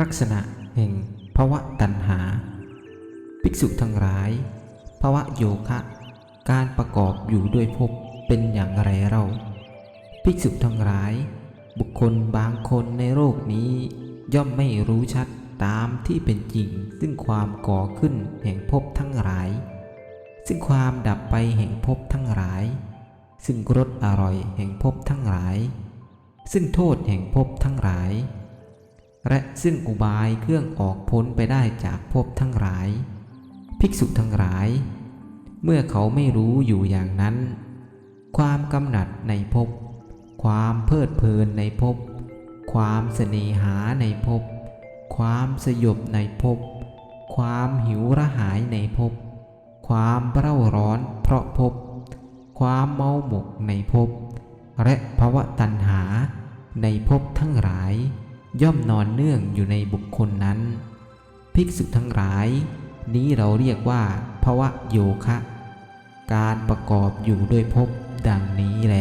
ลักษณะแห่งภวะตัณหา ภิกษุทั้งหลายภวะโยคะ การประกอบอยู่ด้วยภพเป็นอย่างไรเรา ภิกษุทั้งหลาย บุคคลบางคนในโลกนี้ ย่อมไม่รู้ชัดตามที่เป็นจริง ซึ่งความก่อขึ้นแห่งภพทั้งหลาย ซึ่งความดับไปแห่งภพทั้งหลาย ซึ่งรสอร่อยแห่งภพทั้งหลาย ซึ่งโทษแห่งภพทั้งหลาย และซึ่งอุบายเครื่องออกพ้นไปได้จากภพทั้งหลาย ภิกษุทั้งหลาย เมื่อเขาไม่รู้อยู่อย่างนั้น ความกำหนัดในภพ ความเพลิดเพลินในภพ ความเสน่หาในภพ ความสยบในภพ ความหิวระหายในภพ ความเร่าร้อนเพราะภพ ความเมาหมกในภพ และภวะตัณหาในภพทั้งหลาย ย่อมนอนเนื่องอยู่ในบุคคลนั้น ภิกษุทั้งหลาย นี้เราเรียกว่าภวะโยคะ การประกอบอยู่ด้วยภพดังนี้แล